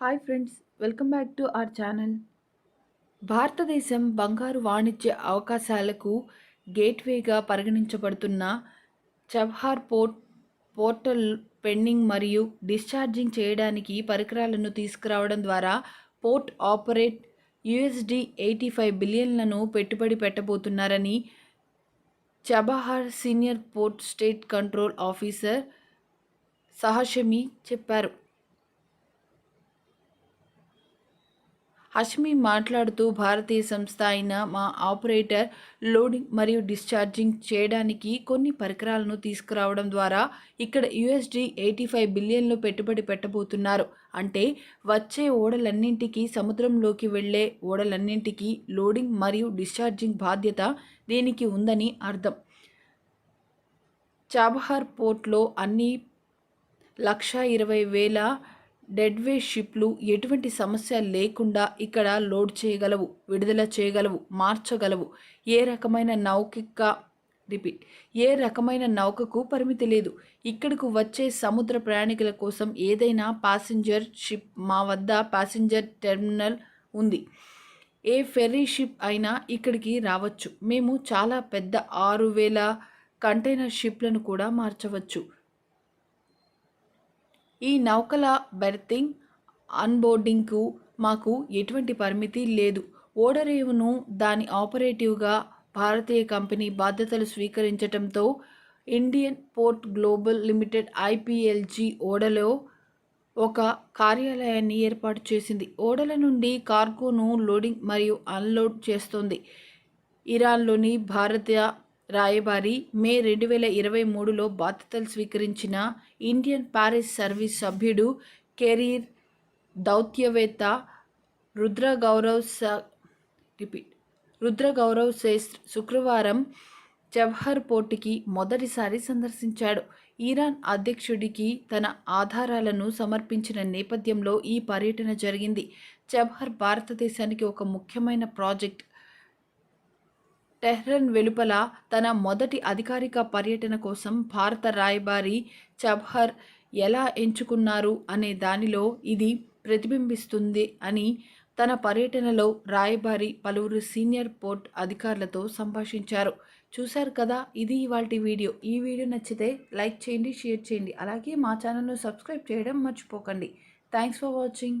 Hi friends welcome back to our channel భారతదేశం బంగారు వాణిజ్య అవకాశాలకు గేట్వేగా పరిగణించబడుతున్న చబ్హార్ పోర్ట్ పోర్టల్ పెండింగ్ మరియు డిశ్చార్జింగ్ చేయడానికి పరికరాలను తీసుకురావడం ద్వారా port operate USD eighty five బిలియన్లను పెట్టుబడి పెట్టబోతున్నారని Chabahar senior port state control officer సహషమి చెప్పారు. హష్మి మాట్లాడుతూ భారతీయ సంస్థ అయిన మా ఆపరేటర్ లోడింగ్ మరియు డిశ్చార్జింగ్ చేయడానికి కొన్ని పరికరాలను తీసుకురావడం ద్వారా ఇక్కడ యుఎస్డి ఎయిటీ ఫైవ్ బిలియన్లు పెట్టుబడి పెట్టబోతున్నారు. అంటే వచ్చే ఓడలన్నింటికీ సముద్రంలోకి వెళ్ళే ఓడలన్నింటికీ లోడింగ్ మరియు డిశ్చార్జింగ్ బాధ్యత దీనికి ఉందని అర్థం. చాబహార్ పోర్ట్లో అన్ని లక్ష ఇరవై వేల డెడ్వే షిప్లు ఎటువంటి సమస్య లేకుండా ఇక్కడ లోడ్ చేయగలవు విడుదల చేయగలవు మార్చగలవు. ఏ రకమైన నౌకిక రిపీట్ ఏ రకమైన నౌకకు పరిమితి లేదు. ఇక్కడకు వచ్చే సముద్ర ప్రయాణికుల కోసం ఏదైనా ప్యాసింజర్ షిప్ మా వద్ద ప్యాసింజర్ టెర్మినల్ ఉంది. ఏ ఫెర్రీ షిప్ అయినా ఇక్కడికి రావచ్చు. మేము చాలా పెద్ద ఆరు వేల కంటైనర్ షిప్లను కూడా మార్చవచ్చు. ఈ నౌకల బెర్తింగ్ అన్బోర్డింగ్కు మాకు ఎటువంటి పరిమితి లేదు. ఓడరేవును దాని ఆపరేటివ్గా భారతీయ కంపెనీ బాధ్యతలు స్వీకరించడంతో Indian port global limited IPLG ఓడలో ఒక కార్యాలయాన్ని ఏర్పాటు చేసింది. ఓడల నుండి కార్గోను లోడింగ్ మరియు అన్లోడ్ చేస్తోంది. ఇరాన్లోని భారతీయ రాయబారి మే రెండు వేల ఇరవై మూడులో బాధ్యతలు స్వీకరించిన ఇండియన్ ప్యారిస్ సర్వీస్ సభ్యుడు కెరీర్ దౌత్యవేత్త రుద్ర గౌరవ్ స రిపీట్ రుద్ర గౌరవ్ శేష్ శుక్రవారం జవహర్ పోర్టుకి మొదటిసారి సందర్శించాడు. ఇరాన్ అధ్యక్షుడికి తన ఆధారాలను సమర్పించిన నేపథ్యంలో ఈ పర్యటన జరిగింది. జవహర్ భారతదేశానికి ఒక ముఖ్యమైన ప్రాజెక్ట్ టెహ్రన్ వెలుపల తన మొదటి అధికారిక పర్యటన కోసం భారత రాయబారి చబ్హర్ ఎలా ఎంచుకున్నారు అనే దానిలో ఇది ప్రతిబింబిస్తుంది అని తన పర్యటనలో రాయబారి పలువురు సీనియర్ పోర్ట్ అధికారులతో సంభాషించారు. చూశారు కదా ఇది ఇవాళ వీడియో. ఈ వీడియో నచ్చితే లైక్ చేయండి షేర్ చేయండి. అలాగే మా ఛానల్ను సబ్స్క్రైబ్ చేయడం మర్చిపోకండి. Thanks for watching.